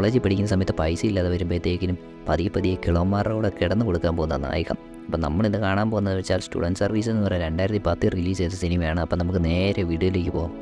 കോളേജിൽ പഠിക്കുന്ന സമയത്ത് പൈസ ഇല്ലാതെ വരുമ്പോഴത്തേക്കിനും പതിയെ പതിയെ കിളവന്മാരുടെ കൂടെ കിടന്നു കൊടുക്കാൻ പോകുന്ന നായകം. അപ്പം നമ്മളിത് കാണാൻ പോകുന്നത് വെച്ചാൽ സ്റ്റുഡന്റ് സർവീസ് എന്ന് പറയുന്നത് രണ്ടായിരത്തി പത്തിൽ റിലീസ് ചെയ്ത സിനിമയാണ്. അപ്പം നമുക്ക് നേരെ വീഡിയോയിലേക്ക് പോകാം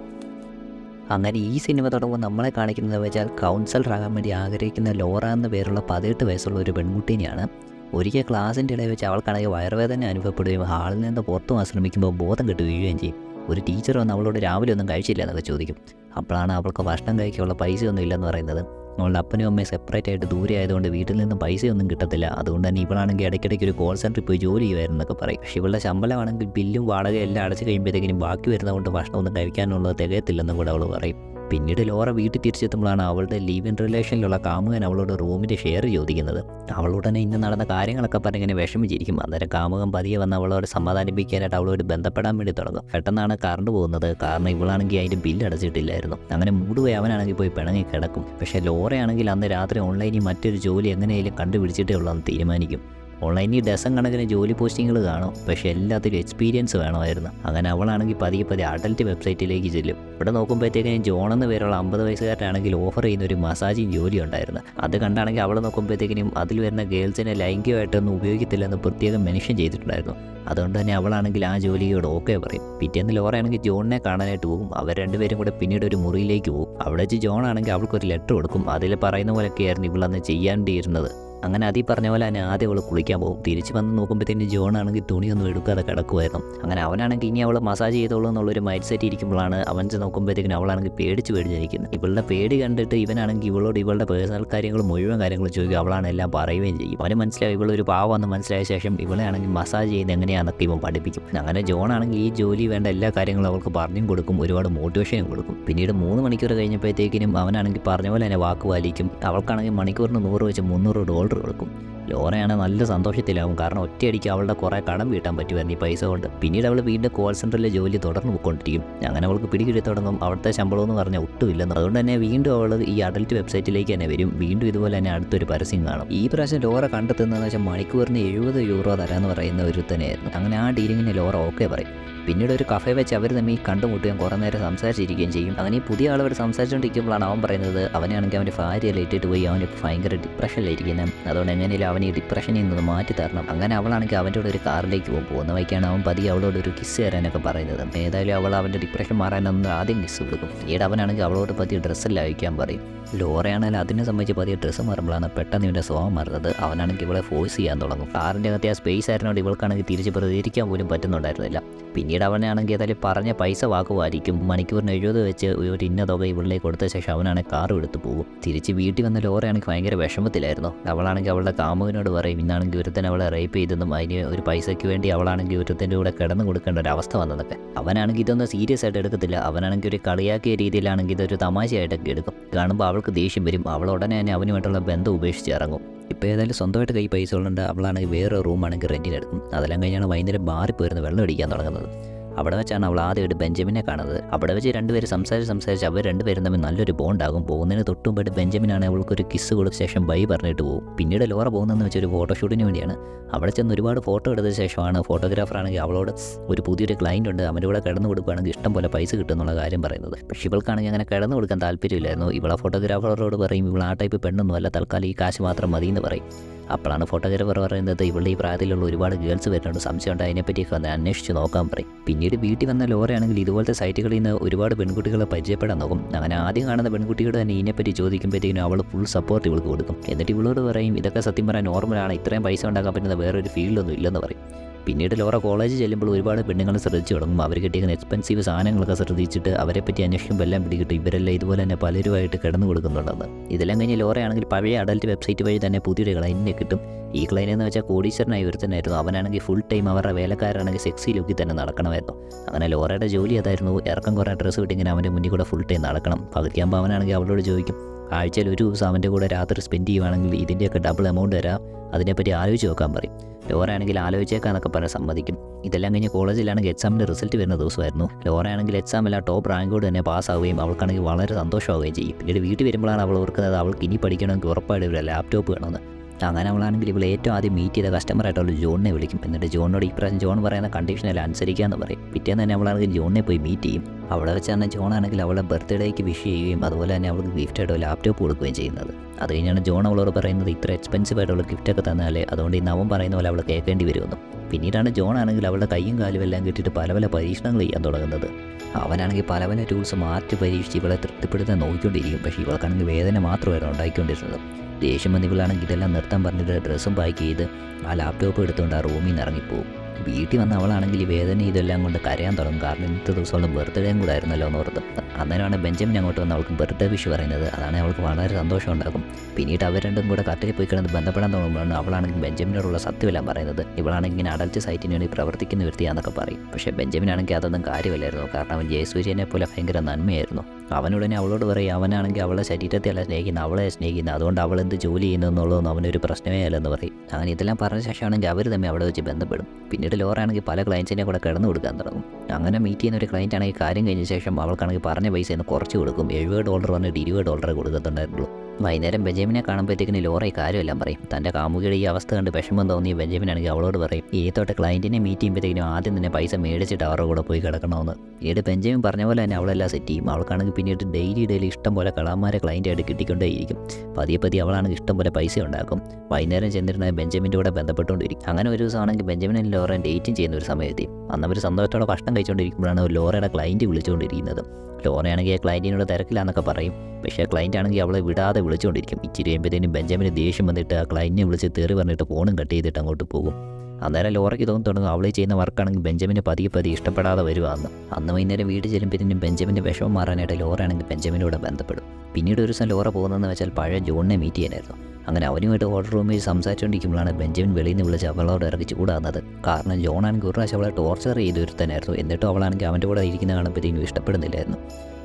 അങ്ങനെ ഈ സിനിമ തുടങ്ങുമ്പോൾ നമ്മളെ കാണിക്കുന്നത് വെച്ചാൽ കൗൺസിലറാകാൻ വേണ്ടി ആഗ്രഹിക്കുന്ന ലോറ എന്ന പേരുള്ള പതിനെട്ട് വയസ്സുള്ള ഒരു പെൺകുട്ടീനെയാണ്. ഒരിക്കൽ ക്ലാസ്സിന്റെ ഇടയിൽ വെച്ച് അവൾക്കാണെങ്കിൽ വയറുവേദന അനുഭവപ്പെടുകയും ഹാളിൽ നിന്ന് പുറത്തു പോകാൻ ശ്രമിക്കുമ്പോൾ ബോധം കെട്ട് വീഴുകയും ചെയ്യും. ഒരു ടീച്ചർ വന്ന് അവളോട് രാവിലെ ഒന്നും കഴിച്ചില്ല എന്നൊക്കെ ചോദിക്കും. അപ്പോഴാണ് അവൾക്ക് ഭക്ഷണം കഴിക്കാനുള്ള പൈസയൊന്നും ഇല്ലെന്ന് പറയുന്നത്. അവളുടെ അപ്പനും അമ്മയും സെപ്പറേറ്റ് ആയിട്ട് ദൂരെ ആയതുകൊണ്ട് വീട്ടിൽ നിന്ന് പൈസയൊന്നും കിട്ടത്തില്ല. അതുകൊണ്ട് തന്നെ ഇവളാണെങ്കിൽ ഇടയ്ക്കിടയ്ക്ക് ഒരു കോൾ സെന്ററിൽ പോയി ജോലി ചെയ്യുമായിരുന്നു എന്നൊക്കെ പറയും. പക്ഷേ ഇവളുടെ ശമ്പളമാണെങ്കിൽ ബില്ലും വാടകയും എല്ലാം അടച്ചു കഴിയുമ്പോഴത്തേക്കിനും ബാക്കി വരുന്നതുകൊണ്ട് ഭക്ഷണമൊന്നും കഴിക്കാനുള്ളത് തികയത്തില്ലെന്നും കൂടെ അവൾ പറയും. പിന്നീട് ലോറ വീട്ടിൽ തിരിച്ചെത്തുമ്പോഴാണ് അവളുടെ ലീവ് ഇൻ റിലേഷനിലുള്ള കാമുകൻ അവളോട് റൂമിന്റെ ഷെയർ ചോദിക്കുന്നത്. അവളുടനെ ഇന്ന് നടന്ന കാര്യങ്ങളൊക്കെ പറഞ്ഞ് ഇങ്ങനെ വിഷമിച്ചിരിക്കും. അന്നേരം കാമുകൻ പതിയെ വന്ന് അവളോട് സമാധാനിപ്പിക്കാനായിട്ട് അവളോട് ബന്ധപ്പെടാൻ വേണ്ടി തുടങ്ങും. പെട്ടെന്നാണ് കറണ്ട് പോകുന്നത്. കാരണം ഇവളാണെങ്കിൽ അതിന്റെ ബില്ല് അടച്ചിട്ടില്ലായിരുന്നു. അങ്ങനെ മൂടുപോയി അവനാണെങ്കിൽ പോയി പിണങ്ങി കിടക്കും. പക്ഷേ ലോറയാണെങ്കിൽ അന്ന് രാത്രി ഓൺലൈനിൽ മറ്റൊരു ജോലി എങ്ങനെയെങ്കിലും കണ്ടുപിടിച്ചിട്ടേ ഉള്ളൂ എന്ന് തീരുമാനിക്കും. ഓൺലൈനിൽ ഡസൻ കണക്കിന് ജോലി പോസ്റ്റിങ്ങുകൾ കാണും. പക്ഷേ എല്ലാത്തിലും എക്സ്പീരിയൻസ് വേണമായിരുന്നു. അങ്ങനെ അവളാണെങ്കിൽ പതിയെ പതി അഡൽറ്റ് വെബ്സൈറ്റിലേക്ക് ചെല്ലും. ഇവിടെ നോക്കുമ്പോഴത്തേക്കും ജോൺ എന്ന പേരുള്ള അമ്പത് വയസ്സുകാരനാണെങ്കിൽ ഓഫർ ചെയ്യുന്ന ഒരു മസാജിങ് ജോലി ഉണ്ടായിരുന്നു. അത് കണ്ടാണെങ്കിൽ അവൾ നോക്കുമ്പോഴത്തേക്കിനും അതിൽ വരുന്ന ഗേൾസിനെ ലൈംഗികമായിട്ടൊന്നും ഉപയോഗിക്കത്തില്ലെന്ന് പ്രത്യേകം മെൻഷൻ ചെയ്തിട്ടുണ്ടായിരുന്നു. അതുകൊണ്ട് തന്നെ അവളാണെങ്കിൽ ആ ജോലിയോട് ഓക്കെ പറയും. പിറ്റേന്ന് ലോറയാണെങ്കിൽ ജോണിനെ കാണാനായിട്ട് പോകും. അവർ രണ്ടുപേരും കൂടെ പിന്നീട് ഒരു മുറിയിലേക്ക് പോകും. അവിടെ വെച്ച് ജോൺ ആണെങ്കിൽ അവൾക്കൊരു ലെറ്റർ കൊടുക്കും. അതിൽ പറയുന്ന പോലെയൊക്കെയായിരുന്നു ഇവളന്ന് ചെയ്യാണ്ടിരുന്നത്. അങ്ങനെ അതീ പറഞ്ഞ പോലെ തന്നെ ആദ്യം അവൾ കുളിക്കാൻ പോകും. തിരിച്ച് വന്ന് നോക്കുമ്പോഴത്തേന് ജോൺ ആണെങ്കിൽ തുണിയൊന്നും എടുക്കാതെ കിടക്കുമായിരുന്നു അങ്ങനെ അവനാണെങ്കിൽ ഇനി അവൾ മസാജ് ചെയ്തോളൂ എന്നുള്ളൊരു മൈൻഡ് സെറ്റ് ഇരിക്കുമ്പോഴാണ് അവൻ നോക്കുമ്പോഴത്തേക്കും അവളാണെങ്കിൽ പേടിച്ച് പേടിച്ചിരിക്കുന്നത്. ഇവളുടെ പേടി കണ്ടിട്ട് ഇവനാണെങ്കിൽ ഇവളോട് ഇവളുടെ പേഴ്സണൽ കാര്യങ്ങൾ മുഴുവൻ കാര്യങ്ങൾ ചോദിക്കും. അവളാണ് എല്ലാം പറയുകയും ചെയ്യും. അവന് മനസ്സിലായി ഇവളൊരു പാവമെന്ന് മനസ്സിലായ ശേഷം ഇവളെ ആണെങ്കിൽ മസാജ് ചെയ്ത് എങ്ങനെയാണെന്നൊക്കെ ഇവൻ പഠിപ്പിക്കും. അങ്ങനെ ജോൺ ആണെങ്കിൽ ഈ ജോലി വേണ്ട എല്ലാ കാര്യങ്ങളും അവൾക്ക് പറഞ്ഞും കൊടുക്കും. ഒരുപാട് മോട്ടിവേഷനും കൊടുക്കും. പിന്നീട് മൂന്ന് മണിക്കൂർ കഴിഞ്ഞപ്പോഴത്തേക്കിനും അവനാണെങ്കിൽ പറഞ്ഞ പോലെ തന്നെ വാക്ക് പാലിക്കും. അവൾക്കാണെങ്കിൽ മണിക്കൂറിന് നൂറ് വെച്ച് മുന്നൂറ് ഡോളർ കൊടുക്കും. ലോറയാണ് നല്ല സന്തോഷത്തിലാവും. കാരണം ഒറ്റയടിക്ക് അവളുടെ കുറേ കടം വീട്ടാൻ പറ്റുമായിരുന്നു ഈ പൈസ കൊണ്ട്. പിന്നീട് അവൾ വീണ്ടും കോൾ സെന്ററിലെ ജോലി തുടർന്ന് പോയിക്കൊണ്ടിരിക്കും. അങ്ങനെ അവൾക്ക് പിടികിട്ടി തുടങ്ങും. അവിടുത്തെ ശമ്പളം എന്ന് പറഞ്ഞാൽ ഒട്ടുമില്ലെന്ന്. അതുകൊണ്ട് തന്നെ വീണ്ടും അവൾ ഈ അഡൽറ്റ് വെബ്സൈറ്റിലേക്ക് തന്നെ വരും. വീണ്ടും ഇതുപോലെ തന്നെ അടുത്തൊരു പരസ്യം കാണും. ഈ പ്രാവശ്യം ലോറ കണ്ടെത്തുന്നതെന്ന് വെച്ചാൽ മണിക്കൂറിന് എഴുപത് യൂറോ തരാമെന്ന് പറയുന്ന ഒരു തന്നെയായിരുന്നു അങ്ങനെ ആ ഡീലിങ്ങിന് ലോറ ഓക്കെ പറയും. പിന്നീട് ഒരു കഫേ വെച്ച് അവർ തമ്മിൽ കണ്ടുമുട്ടുകയും കുറേ നേരം സംസാരിച്ചിരിക്കുകയും ചെയ്യും. അങ്ങനെ ഈ പുതിയ ആളവർ സംസാരിച്ചുകൊണ്ടിരിക്കുമ്പോഴാണ് അവൻ പറയുന്നത് അവനാണെങ്കിൽ അവന്റെ ഭാര്യ ഇട്ടിട്ട് പോയി അവന് ഭയങ്കര ഡിപ്രഷനിലിരിക്കുന്നത് അതുകൊണ്ട് എങ്ങനെയും അവൻ ഈ ഡിപ്രഷനിൽ നിന്ന് മാറ്റി തരണം. അങ്ങനെ അവളാണെങ്കിൽ അവന്റെ കൂടെ ഒരു കാറിലേക്ക് പോകും. പോകുന്ന വഴിക്കാണ് അവൻ പതി അവളോട് ഒരു കിസ് തരാനൊക്കെ പറയുന്നത്. ഏതായാലും അവൾ അവന്റെ ഡിപ്രഷൻ മാറാനൊന്ന് ആദ്യം കിസ് കൊടുക്കും. പിന്നീട് അവനാണെങ്കിൽ അവളോട് പതി ഡ്രസ്സെല്ലാം അയക്കാൻ പറയും. ലോറയാണെങ്കിൽ അതിനെ സംബന്ധിച്ച് പതിയെ ഡ്രസ്സ് മാറുമ്പോഴാണ് പെട്ടെന്ന് ഇവന്റെ സ്വഭാവം മാറുന്നത്. അവനാണെങ്കിൽ ഇവളെ ഫോഴ്സ് ചെയ്യാൻ തുടങ്ങും. കാറിന്റെ അകത്തെ ആ സ്പേസ് ആയിരുന്നോണ്ട് ഇവൾക്കാണെങ്കിൽ തിരിച്ച് പ്രതികരിക്കാൻ പോലും പറ്റുന്നുണ്ടായിരുന്നില്ല. പിന്നീട് അവനാണെങ്കിൽ ഏതായാലും പറഞ്ഞ പൈസ വാക്കുമായിരിക്കും മണിക്കൂറിന് എഴുപത് വെച്ച് ഒരു ഇന്ന തുക ഇവളിലേക്ക് കൊടുത്ത ശേഷം അവനാണെങ്കിൽ കാർ എടുത്ത് പോകും. തിരിച്ച് വീട്ടിൽ വന്ന ലോറയാണെങ്കിൽ ഭയങ്കര വിഷമത്തിലായിരുന്നു. അവളാണെങ്കിൽ അവളുടെ കാമുവിനോട് പറയും ഇന്നാണെങ്കിൽ ഒരുത്തൻ അവളെ റേപ്പ് ചെയ്തെന്നും അതിന് ഒരു പൈസയ്ക്ക് വേണ്ടി അവളാണെങ്കിൽ ഒരുത്തന്റെ കൂടെ കിടന്നു കൊടുക്കേണ്ട ഒരു അവസ്ഥ വന്നതൊക്കെ അവനാണെങ്കിൽ ഇതൊന്നും സീരിയസ് ആയിട്ട് എടുക്കത്തില്ല. അവനാണെങ്കിൽ ഒരു കളിയാക്കിയ രീതിയിലാണെങ്കിൽ ഇതൊരു തമാശയായിട്ടൊക്കെ എടുക്കും. കാണുമ്പോൾ അവൾക്ക് ദേഷ്യം വരും. അവൾ ഉടനെ തന്നെ അവനുമായിട്ടുള്ള ബന്ധം ഉപേക്ഷിച്ച് ഇറങ്ങും. ഇപ്പോൾ ഏതായാലും സ്വന്തമായിട്ട് കൈ പൈസ ഉള്ളുണ്ട് അവളാണെങ്കിൽ വേറെ റൂമാണെങ്കിൽ റെന്റിനെടുക്കും അതെല്ലാം കഴിഞ്ഞാണ് വൈകുന്നേരം ബാറിൽ വെള്ളം അടിക്കാൻ തുടങ്ങുന്നത്. അവിടെ വെച്ചാണ് അവൾ ആദ്യമായിട്ട് ബെഞ്ചമിനെ കാണുന്നത്. അവിടെ വെച്ച് രണ്ടുപേരും സംസാരിച്ച് സംസാരിച്ച് അവർ രണ്ടുപേരും തമ്മിൽ നല്ലൊരു ബോണ്ടാകും. പോകുന്നതിന് തൊട്ടുമുമ്പായിട്ട് ബെഞ്ചമിനാണ് അവൾക്ക് ഒരു കിസ് കൊടുത്ത ശേഷം ബൈ പറഞ്ഞിട്ട് പോകും. പിന്നീട് ലോറ പോകുന്നതെന്ന് വെച്ചാൽ ഒരു ഫോട്ടോഷൂട്ടിന് വേണ്ടിയാണ്. അവിടെ ചെന്ന് ഒരുപാട് ഫോട്ടോ എടുത്ത ശേഷമാണ് ഫോട്ടോഗ്രാഫർ ഫോട്ടോഗ്രാഫറാണെങ്കിൽ അവളോട് ഒരു പുതിയൊരു ക്ലയന്റ് ഉണ്ട്. അവന്റെ കൂടെ കിടന്നു കൊടുക്കുകയാണെങ്കിൽ ഇഷ്ടം പോലെ പൈസ കിട്ടുന്നുള്ള കാര്യം പറയുന്നത്. പക്ഷേ ഇവൾക്കാണെങ്കിൽ അങ്ങനെ കിടന്നു കൊടുക്കാൻ താല്പര്യമില്ലായിരുന്നു. ഇവളെ ഫോട്ടോഗ്രാഫറോട് പറയും ഇവൾ ആ ടൈപ്പ് പെണ്ണൊന്നുമല്ല തൽക്കാലം ഈ കാശ് മാത്രം മതി എന്ന് പറയും. അപ്പോഴാണ് ഫോട്ടോഗ്രാഫർ പറയുന്നത് ഇവളുടെ ഈ പ്രായത്തിലുള്ള ഒരുപാട് ഗേൾസ് വരുന്നുണ്ട്. സംശയമുണ്ട് അതിനെപ്പറ്റിയൊക്കെ ഒന്ന് അന്വേഷിച്ച് നോക്കാൻ പറയും. പിന്നീട് വീട്ടിൽ വന്ന ലോറയാണെങ്കിൽ ഇതുപോലത്തെ സൈറ്റുകളിൽ നിന്ന് ഒരുപാട് പെൺകുട്ടികളെ പരിചയപ്പെടാൻ നോക്കും. അങ്ങനെ ആദ്യം കാണുന്ന പെൺകുട്ടിയോട് തന്നെ ഇതിനെപ്പറ്റി ചോദിക്കുമ്പോഴത്തേക്കും അവൾ ഫുൾ സപ്പോർട്ട് ഇവൾക്ക് കൊടുക്കും. എന്നിട്ട് ഇവളോട് പറയും ഇതൊക്കെ സത്യം പറയാൻ നോർമലാണ് ഇത്രയും പൈസ ഉണ്ടാക്കാൻ പറ്റുന്ന വേറൊരു ഫീൽഡൊന്നും ഇല്ലെന്ന് പറയും. പിന്നീട് ലോറ കോളേജ് ചെല്ലുമ്പോൾ ഒരുപാട് പെണ്ണുങ്ങൾ ശ്രദ്ധിച്ചു തുടങ്ങും. അവർ കിട്ടിയിരിക്കുന്ന എക്സ്പെൻസീവ് സാധനങ്ങളൊക്കെ ശ്രദ്ധിച്ചിട്ട് അവരെ പറ്റി അന്വേഷിക്കുമ്പോൾ എല്ലാം പിടികിട്ടും. ഇവരെല്ലാം ഇതുപോലെ തന്നെ പലരുമായിട്ട് കിടന്നു കൊടുക്കുന്നുണ്ടെന്ന്. ഇതെല്ലാം കഴിഞ്ഞ് ലോറയാണെങ്കിൽ പഴയ അഡൽറ്റ് വെബ്സൈറ്റ് വഴി തന്നെ പുതിയൊരു ക്ലൈന്റിനെ കിട്ടും. ഈ ക്ലൈൻ എന്ന് വെച്ചാൽ കോടീശ്വരനായി ഒരുത്തനായിരുന്നു അവനാണെങ്കിൽ ഫുൾ ടൈം അവരുടെ വേലക്കാരാണെങ്കിൽ സെക്സി ലുക്കിൽ തന്നെ നടക്കണമായിരുന്നു. അങ്ങനെ ലോറയുടെ ജോലി അതായിരുന്നു. ഇറക്കം കുറേ ഡ്രസ്സ് വിട്ടിങ്ങനെ അവന്റെ മുന്നിൽ കൂടെ ഫുൾ ടൈം നടക്കണം. പകുതിയാകുമ്പോൾ അവനാണെങ്കിൽ അവളോട് ചോദിക്കും ആഴ്ചയിൽ ഒരു ദിവസം അവന്റെ കൂടെ രാത്രി സ്പെൻഡ് ചെയ്യുവാണെങ്കിൽ ഇതിന്റെയൊക്കെ ഡബിൾ എമൗണ്ട് തരാം. അതിനെപ്പറ്റി ആലോചിച്ച് നോക്കാൻ പറയും. ലോറയാണെങ്കിൽ ആലോചിച്ചേക്കാന്നൊക്കെ പറഞ്ഞ് സമ്മതിക്കും. ഇതെല്ലാം കഴിഞ്ഞ് കോളേജിലാണെങ്കിൽ എക്സാമിന്റെ റിസൾട്ട് വരുന്ന ദിവസമായിരുന്നു. ലോറയാണെങ്കിൽ എക്സാമില്ല ടോപ്പ് റാങ്കോട് തന്നെ പാസ്സാവുകയും അവൾക്കാണെങ്കിൽ വളരെ സന്തോഷമാവുകയും ചെയ്യും. പിന്നീട് വീട്ടിൽ വരുമ്പോഴാണ് അവൾ ഓർക്കുന്നത് അവൾക്ക് ഇനി പഠിക്കണമെങ്കിൽ ഉറപ്പായിട്ട് ഒരു ലാപ്ടോപ്പ് വേണമെന്ന്. അങ്ങനെ അവളാണെങ്കിൽ ഇവൾ ഏറ്റവും ആദ്യം മീറ്റ് ചെയ്ത കസ്റ്റമർ ആയിട്ടുള്ള ജോണിനെ വിളിക്കും. എന്നിട്ട് ജോണിനോട് ഈ പ്രാവശ്യം ജോൺ പറയുന്ന കണ്ടീഷനെല്ലാം അനുസരിക്കാന്ന് പറയും. പിറ്റേന്ന് തന്നെ അവളാണെങ്കിൽ ജോണിനെ പോയി മീറ്റ് ചെയ്യും. അവിടെ വെച്ചാണ് ജോൺ ആണെങ്കിൽ അവളുടെ ബർത്ത്ഡേക്ക് വിഷ് ചെയ്യുകയും അതുപോലെ തന്നെ അവൾക്ക് ഗിഫ്റ്റായിട്ട് ലാപ്ടോപ്പ് കൊടുക്കുകയും ചെയ്യുന്നത്. അത് കഴിഞ്ഞാണ് ജോൺ അവളോട് പറയുന്നത് ഇത്ര എക്സ്പെൻസീവ് ആയിട്ടുള്ള ഗിഫ്റ്റൊക്കെ തന്നാലേ അതുകൊണ്ട് ഈ നവം പറയുന്ന പോലെ അവൾ കേൾക്കേണ്ടി വരുമെന്നും. പിന്നീടാണ് ജോൺ ആണെങ്കിൽ അവളുടെ കൈയും കാലും എല്ലാം കിട്ടിയിട്ട് പല പല പരീക്ഷണങ്ങൾ ചെയ്യാൻ തുടങ്ങുന്നത്. അവനാണെങ്കിൽ പല പല ടൂൾസ് മാറ്റി പരീക്ഷിച്ച് ഇവളെ തൃപ്തിപ്പെടുത്താൻ നോക്കിക്കൊണ്ടിരിക്കും. പക്ഷേ ഇവൾക്കാണെങ്കിൽ വേദന മാത്രമായിരുന്നു ഉണ്ടാക്കിക്കൊണ്ടിരുന്നത് ദേഷ്യം വന്ന് ഇവളാണെങ്കിൽ ഇതെല്ലാം നിർത്താൻ പറഞ്ഞിട്ട് ഡ്രസ്സും പാക്ക് ചെയ്ത് ആ ലാപ്ടോപ്പ് എടുത്തുകൊണ്ട് ആ റൂമിൽ നിന്ന് ഇറങ്ങിപ്പോവും. വീട്ടിൽ വന്ന അവളാണെങ്കിൽ ഈ വേദന ഇതെല്ലാം കൊണ്ട് കരയാൻ തുടങ്ങും. കാരണം ഇന്നത്തെ ദിവസം അവളുടെ ബർത്ത്ഡേയും കൂടെ ആയിരുന്നല്ലോ എന്ന് ഓർത്ത്. അന്നേരമാണ് ബെഞ്ചമിൻ അങ്ങോട്ട് വന്ന് അവൾക്ക് ബർത്ത്ഡേ വിഷ് പറയുന്നത്. അതാണ് അവൾക്ക് വളരെ സന്തോഷം ഉണ്ടാകും. പിന്നീട് അവർ രണ്ടും കൂടെ കട്ടിൽ പോയി കിടന്ന് ബന്ധപ്പെടാൻ തുടങ്ങുമ്പോഴാണ് അവളാണെങ്കിൽ ബെഞ്ചമിനോടുള്ള സത്യമെല്ലാം പറയുന്നത്. ഇവളാണെങ്കിൽ ഇങ്ങനെ അഡൽറ്റ് സൈറ്റിന് വേണ്ടി പ്രവർത്തിക്കുന്ന വ്യക്തിയാണെന്നൊക്കെ പറയും. പക്ഷേ ബെഞ്ചമിൻ ആണെങ്കിൽ അതൊന്നും കാര്യമല്ലായിരുന്നു. കാരണം അവൻ ജയസൂര്യനെ പോലെ ഭയങ്കര നന്മയായിരുന്നു. അവനുടനെ അവളോട് പറയും അവനാണെങ്കിൽ അവളെ ശരീരത്തെ അല്ല സ്നേഹിക്കുന്നത് അവളെ സ്നേഹിക്കുന്നത്. അതുകൊണ്ട് അവൾ എന്ത് ജോലി ചെയ്യുന്നു എന്നുള്ളതൊന്നും അവനൊരു പ്രശ്നമേ അല്ലെന്ന് പറയും. അങ്ങനെ ഇതെല്ലാം പറഞ്ഞ ശേഷമാണെങ്കിൽ അവർ തമ്മിൽ അവിടെ വെച്ച് ബന്ധപ്പെടും. പിന്നീട് ലോറാണെങ്കിൽ പല ക്ലയൻസിനെ കൂടെ കിടന്നു കൊടുക്കാൻ തുടങ്ങും. അങ്ങനെ മീറ്റ് ചെയ്യുന്ന ഒരു ക്ലയന്റ് ആണെങ്കിൽ കാര്യം കഴിഞ്ഞ ശേഷം അവൾക്കാണെങ്കിൽ പറഞ്ഞ പൈസ എന്ന് കുറച്ച് കൊടുക്കും. എഴുപത് ഡോളർ പറഞ്ഞിട്ട് ഇരുപത് ഡോളറെ കൊടുക്കത്തുണ്ടായിരുന്നുള്ളൂ. വൈകുന്നേരം ബെഞ്ചമിനെ കാണുമ്പോഴത്തേക്കിന് ലോറ ഈ കാര്യമെല്ലാം പറയും. തന്റെ കാമുകിയുടെ ഈ അവസ്ഥ കണ്ട് വിഷമം തോന്നിയ ബെഞ്ചമിനാണെങ്കിൽ അവളോട് പറയും ഈ തൊട്ട് ക്ലയന്റിനെ മീറ്റ് ചെയ്യുമ്പോഴത്തേക്കിനും ആദ്യം തന്നെ പൈസ മേടിച്ചിട്ട് അവരുടെ കൂടെ പോയി കിടക്കണമെന്ന്. പിന്നീട് ബെഞ്ചമിൻ പറഞ്ഞ പോലെ തന്നെ അവളെല്ലാം സെറ്റ് ചെയ്യും. അവൾക്കാണെങ്കിൽ പിന്നീട് ഡെയിലി ഡെയിലി ഇഷ്ടം പോലെ കളന്മാരെ ക്ലയന്റായിട്ട് കിട്ടിക്കൊണ്ടേയിരിക്കും. പതിയെ പതിയെ അവളാണെങ്കിൽ ഇഷ്ടം പോലെ പൈസ ഉണ്ടാക്കും. വൈകുന്നേരം ചെന്നിരുന്ന ബെഞ്ചമിന്റെ കൂടെ ബന്ധപ്പെട്ടുകൊണ്ടിരിക്കും. അങ്ങനെ ഒരു ദിവസമാണെങ്കിൽ ബെഞ്ചമിനും ലോറയും ഡേറ്റും ചെയ്യുന്ന ഒരു സമയത്ത് അന്ന് അവർ സന്തോഷത്തോടെ ഭക്ഷണം കഴിച്ചുകൊണ്ടിരിക്കുമ്പോഴാണ് ലോറയുടെ ക്ലയന്റ് വിളിച്ചുകൊണ്ടിരിക്കുന്നത്. ലോറയാണെങ്കിൽ ക്ലയന്റിനോട് തിരക്കില്ലാന്നൊക്കെ പറയും. പക്ഷേ ക്ലയന്റ് ആണെങ്കിൽ അവളെ വിടാതെ വിളിച്ചുകൊണ്ടിരിക്കും ഇച്ചിരി കഴിയുമ്പോഴത്തേനും ബെഞ്ചമിന് ദേഷ്യം വന്നിട്ട് ആ ക്ലയന്റിനെ വിളിച്ച് തെറി പറഞ്ഞിട്ട് ഫോണും കട്ട് ചെയ്തിട്ട് അങ്ങോട്ട് പോകും. അന്നേരം ലോറയ്ക്ക് തോന്നി തുടങ്ങും അവളെ ചെയ്യുന്ന വർക്കാണെങ്കിൽ ബെഞ്ചമിന് പതിയെ പതിയെ ഇഷ്ടപ്പെടാതെ വരുവാന്ന് അന്ന്. വൈകുന്നേരം വീട് ചെല്ലുമ്പോഴത്തേനും ബെഞ്ചമിന്റെ വിഷമം മാറാനായിട്ട് ലോറയാണെങ്കിൽ ബെഞ്ചമിനോട് ബന്ധപ്പെടും. പിന്നീട് ഒരു ദിവസം ലോറ പോകുന്നതെന്ന് വെച്ചാൽ പഴയ ജോണിനെ മീറ്റ് ചെയ്യാനായിരുന്നു. അങ്ങനെ അവനുമായിട്ട് ഹോട്ടൽ റൂമിൽ സംസാരിച്ചുകൊണ്ടിരിക്കുമ്പോഴാണ് ബെഞ്ചമിൻ വെളിയിൽ നിന്ന് വിളിച്ച് അവളോട് ഇറക്കി ചൂടാകുന്നത്. കാരണം ജോണാണെങ്കിൽ ഒരു പ്രാവശ്യം അവളെ ടോർച്ചർ ചെയ്ത് ഒരുത്തനായിരുന്നു എന്നിട്ടും അവളാണെങ്കിൽ അവന്റെ കൂടെ ഇരിക്കുന്ന കാണുമ്പോഴത്തേക്കും ഇഷ്ടപ്പെടുന്നില്ലായിരുന്നു.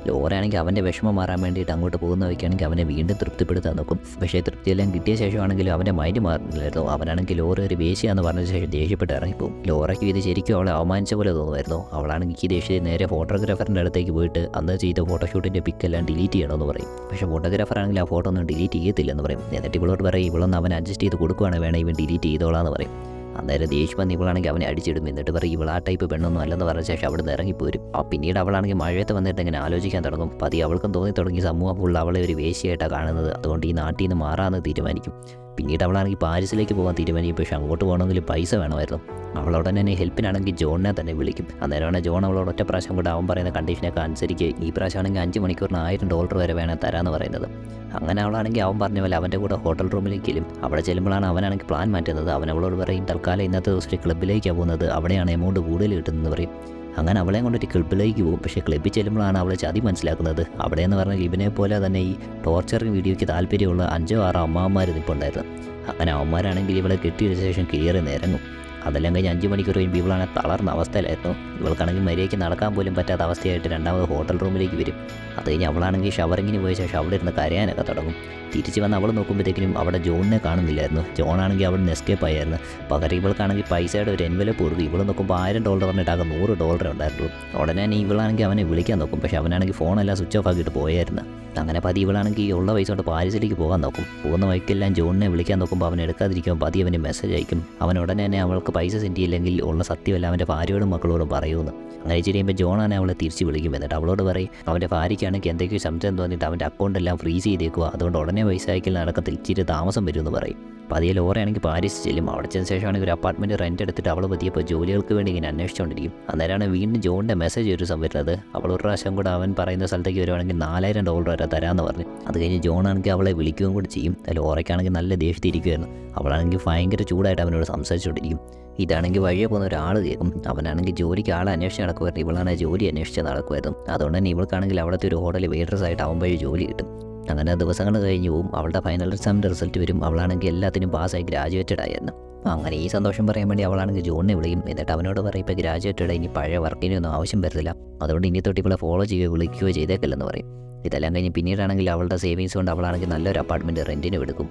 ലോറയാണെങ്കിൽ അവന്റെ വിഷമം മാറാൻ വേണ്ടിയിട്ട് അങ്ങോട്ട് പോകുന്ന വയ്ക്കുകയാണെങ്കിൽ അവനെ വീണ്ടും തൃപ്തിപ്പെടുത്താൻ നോക്കും. പക്ഷേ തൃപ്തിയെല്ലാം കിട്ടിയ ശേഷമാണെങ്കിലും അവന്റെ മൈൻഡ് മാറുന്നില്ലായിരുന്നു. അവനാണെങ്കിൽ ലോറ ഒരു വേശിയാന്ന് പറഞ്ഞ ശേഷം ദേഷ്യപ്പെട്ട് ഇറങ്ങിപ്പോകും ലോറയ്ക്ക് ഇത് ശരിക്കും അവളെ അവമാനിച്ച പോലെ തോന്നുമായിരുന്നു. അവളാണെങ്കിൽ ഈ ദേഷ്യത്തിൽ നേരെ ഫോട്ടോഗ്രാഫറിന്റെ അടുത്തേക്ക് പോയിട്ട് അന്ന് ചെയ്ത ഫോട്ടോഷൂട്ടിന്റെ പിക്കെല്ലാം ഡിലീറ്റ് ചെയ്യണമെന്ന് പറയും. പക്ഷേ ഫോട്ടോഗ്രാഫറാണെങ്കിൽ ആ ഫോട്ടോ ഒന്നും ഡിലീറ്റ് ചെയ്യത്തില്ലെന്ന് പറയും. എന്നിട്ട് ഇവളോട് പറയും ഇവളൊന്ന് അവൻ അഡ്ജസ്റ്റ് ചെയ്ത് കൊടുക്കുകയാണെങ്കിൽ വേണം ഇവൻ ഡിലീറ്റ് ചെയ്തോളാന്ന് പറയും. അന്നേരം ദേഷ്യം വന്ന് ഇവളാണെങ്കിൽ അവനെ അടിച്ചിടും. എന്നിട്ട് പറയും ഇവൾ ആ ടൈപ്പ് പെണ്ണൊന്നും അല്ലെന്ന് പറഞ്ഞ ശേഷം അവിടെ നിന്ന് ഇറങ്ങിപ്പോരും. ആ പിന്നീട് അവളാണെങ്കിൽ മഴയത്ത് വന്നിട്ട് ഇങ്ങനെ ആലോചിക്കാൻ തുടങ്ങും. പതി അവൾക്കും തോന്നി തുടങ്ങി സമൂഹം ഫുൾ അവളെ ഒരു വേശിയായിട്ടാണ് കാണുന്നത്. അതുകൊണ്ട് ഈ നാട്ടിൽ നിന്ന് മാറാമെന്ന് തീരുമാനിക്കും. പിന്നീട് അവളാണെങ്കിൽ പാരീസിലേക്ക് പോകാൻ തീരുമാനിക്കും പക്ഷേ അങ്ങോട്ട് പോകണമെങ്കിൽ പൈസ വേണമായിരുന്നു. അവളോട് തന്നെ ഹെൽപ്പിനാണെങ്കിൽ ജോണിനെ തന്നെ വിളിക്കും. അന്നേരമാണ് ജോൺ അവളോട് ഒറ്റ പ്രാവശ്യം കൂടെ അവൻ പറയുന്ന കണ്ടീഷനൊക്കെ അനുസരിച്ച് ഈ പ്രാവശ്യമാണെങ്കിൽ അഞ്ച് മണിക്കൂറിന് ആയിരം ഡോളർ വരെ വേണം തരാമെന്ന് പറയുന്നത്. അങ്ങനെ അവളാണെങ്കിൽ അവൻ പറഞ്ഞ പോലെ അവന്റെ കൂടെ ഹോട്ടൽ റൂമിലേക്കിലും അവിടെ ചെല്ലുമ്പോഴാണ് അവനാണെങ്കിൽ പ്ലാൻ മാറ്റുന്നത്. അവൻ അവളോട് പറയും തൽക്കാലം ഇന്നത്തെ ദിവസം ക്ലബ്ബിലേക്കാണ് പോകുന്നത്. അവിടെയാണ് എമൗണ്ട് കൂടുതൽ കിട്ടുന്നതെന്ന് പറയും. അങ്ങനെ അവളെ കൊണ്ടൊരു ക്ലബിലേക്ക് പോകും. പക്ഷേ ക്ലബ്ബിൽ ചെല്ലുമ്പോഴാണ് അവളെ ചതി മനസ്സിലാക്കുന്നത്. അവിടെ എന്ന് പറഞ്ഞാൽ ഇവനെ പോലെ തന്നെ ഈ ടോർച്ചറിങ് വീഡിയോയ്ക്ക് താല്പര്യമുള്ള അഞ്ചോ ആറോ അമ്മാവന്മാർ നിൽപ്പുണ്ടായിരുന്നു അങ്ങനെ അവന്മാരാണെങ്കിൽ ഇവളെ കെട്ടിയിട്ട ശേഷം കയറി നിരങ്ങും. അതെല്ലാം കഴിഞ്ഞ് അഞ്ച് മണിക്കൂർ കഴിയുമ്പോൾ ഇവളാണ് തളർന്ന അവസ്ഥയിലായിരുന്നു. ഇവൾക്കാണെങ്കിൽ മര്യാദയ്ക്ക് നടക്കാൻ പോലും പറ്റാത്ത അവസ്ഥയായിട്ട് രണ്ടാമത് ഹോട്ടൽ റൂമിലേക്ക് വരും. അത് കഴിഞ്ഞ് അവളാണെങ്കിൽ ഷവറിങ്ങിന് പോയ ശേഷം അവിടെ ഇരുന്ന് കരയാനൊക്കെ തുടങ്ങും. തിരിച്ച് വന്ന് അവൾ നോക്കുമ്പോഴത്തേക്കിനും അവിടെ ജോണിനെ കാണുന്നില്ലായിരുന്നു. ജോണാണെങ്കിൽ അവിടെ നിന്ന് എസ്കേപ്പ് ആയിരുന്നു പകരം ഇവൾക്കാണെങ്കിൽ പൈസയുടെ ഒരു എൻവലപ്പ് കൊടുക്കും ഇവൾ നോക്കുമ്പോൾ ആയിരം ഡോളർ പറഞ്ഞിട്ട് ആകെ നൂറ് ഡോളർ ഉണ്ടായിരുന്നു. ഉടനെ ഇവളാണെങ്കിൽ അവനെ വിളിക്കാൻ നോക്കും. പക്ഷേ അവനാണെങ്കിൽ ഫോണെല്ലാം സ്വിച്ച് ഓഫ് ആക്കിയിട്ട് പോയായിരുന്നു. അങ്ങനെ പതി ഇവളാണെങ്കിൽ ഉള്ള പൈസ കൊണ്ട് പാരീസിലേക്ക് പോകാൻ നോക്കും. പോകുന്ന വഴിക്കെല്ലാം ജോണിനെ വിളിക്കാൻ നോക്കുമ്പോൾ അവൻ എടുക്കാതിരിക്കുമ്പോൾ പതി അവന് മെസ്സേജ് അയക്കും. അവൻ ഉടനെ തന്നെ അവൾക്ക് പൈസ സെൻഡ് ചെയ്യില്ലെങ്കിൽ ഉള്ള സത്യമല്ല അവന്റെ ഭാര്യയോടും മക്കളോടും പറയുമെന്ന്. അങ്ങനെ ചെയ്യുമ്പോൾ ജോണാണ് അവളെ തിരിച്ച് വിളിക്കും. എന്നിട്ട് അവളോട് പറയും അവന്റെ ഭാര്യയ്ക്കാണെങ്കിൽ എന്തൊക്കെയോ സംശയം തോന്നിയിട്ട് അവന്റെ അക്കൗണ്ട് എല്ലാം ഫ്രീസ് ചെയ്തേക്കുക അതുകൊണ്ട് ഉടനെ പൈസ അയക്കൽ നടക്കത്തിൽ ഇച്ചിരി താമസം വരുമെന്ന് പറയും. പതിയെ ലോറയാണെങ്കിൽ പാരീസ് ചെല്ലും. അവിടെ ചെന്ന ശേഷമാണെങ്കിൽ ഒരു അപ്പാർട്ട്മെന്റ് റെന്റ് എടുത്തിട്ട് അവൾ പതിയപ്പോൾ ജോലികൾക്ക് വേണ്ടി ഇങ്ങനെ അന്വേഷിച്ചുകൊണ്ടിരിക്കും. അന്നേരമാണ് വീണ്ടും ജോണിന്റെ മെസ്സേജ് ഒരു ദിവസം വരുന്നത്. അവൾ ഒരു പ്രാവശ്യം കൂടെ അവൻ പറയുന്ന സ്ഥലത്തേക്ക് വരുവാണെങ്കിൽ നാലായിരം ഡോളർ വരെ തരാമെന്ന് പറഞ്ഞു. അത് കഴിഞ്ഞ് ജോണാണെങ്കിൽ അവളെ വിളിക്കുകയും കൂടി ചെയ്യും. ലോറയ്ക്കാണെങ്കിൽ നല്ല ദേഷ്യത്തിരിക്കുമായിരുന്നു അവളാണെങ്കിൽ ഭയങ്കര ചൂടായിട്ട് അവനോട് സംസാരിച്ചുകൊണ്ടിരിക്കും. ഇതാണെങ്കിൽ വഴിയെ പോകുന്ന ഒരാൾ കേൾക്കും. അവനാണെങ്കിൽ ജോലിക്ക് ആളെ അന്വേഷിച്ച് നടക്കുമായിരുന്നു ഇവളാണെങ്കിൽ ജോലി അന്വേഷിച്ച് നടക്കുമായിരുന്നു അതുകൊണ്ട് തന്നെ ഇവൾക്കാണെങ്കിൽ അവിടുത്തെ ഒരു ഹോട്ടലിൽ വെയിറ്റേഴ്സ് ആയിട്ട് അവൻ വഴി ജോലി കിട്ടും. അങ്ങനെ ദിവസങ്ങൾ കഴിഞ്ഞ് പോവും. അവളുടെ ഫൈനൽ എക്സാമിന്റെ റിസൾട്ട് വരും. അവളാണെങ്കിൽ എല്ലാത്തിനും പാസ്സായി ഗ്രാജുവേറ്റഡ് ആയിരുന്നു അങ്ങനെ ഈ സന്തോഷം പറയാൻ വേണ്ടി അവളാണെങ്കിൽ ജോണിനെ വിളിക്കും. എന്നിട്ട് അവനോട് പറയും ഇപ്പോൾ ഗ്രാജുവേറ്റഡ് ഇനി പഴയ വർക്കിനൊന്നും ആവശ്യം വരുന്നില്ല അതുകൊണ്ട് ഇനി തൊട്ട് ഇവളെ ഫോളോ ചെയ്യുകയോ വിളിക്കുകയോ ചെയ്തേക്കില്ലെന്ന് പറയും. ഇതെല്ലാം കഴിഞ്ഞ് പിന്നീടാണെങ്കിൽ അവളുടെ സേവിങ്സ് കൊണ്ട് അവളാണെങ്കിൽ നല്ലൊരു അപ്പാർട്ട്മെന്റ് റെന്റിന് എടുക്കും.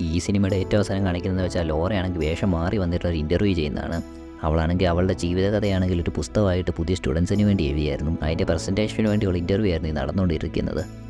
ഈ സിനിമയുടെ ഏറ്റവും അവസാനം കാണിക്കുന്നതെന്ന് വെച്ചാൽ ലോറയാണെങ്കിൽ വേഷം മാറി വന്നിട്ട് ഒരു ഇന്റർവ്യൂ ചെയ്യുന്നതാണ്. അവളാണെങ്കിൽ അവളുടെ ജീവിതകഥയാണെങ്കിൽ ഒരു പുസ്തകമായിട്ട് പുതിയ സ്റ്റുഡൻസിന് വേണ്ടി എഴുതിയായിരുന്നു. അതിന്റെ പ്രസന്റേഷന് വേണ്ടി അവൾ ഇന്റർവ്യൂ ആയിരുന്നു നടന്നുകൊണ്ടിരിക്കുന്നത്.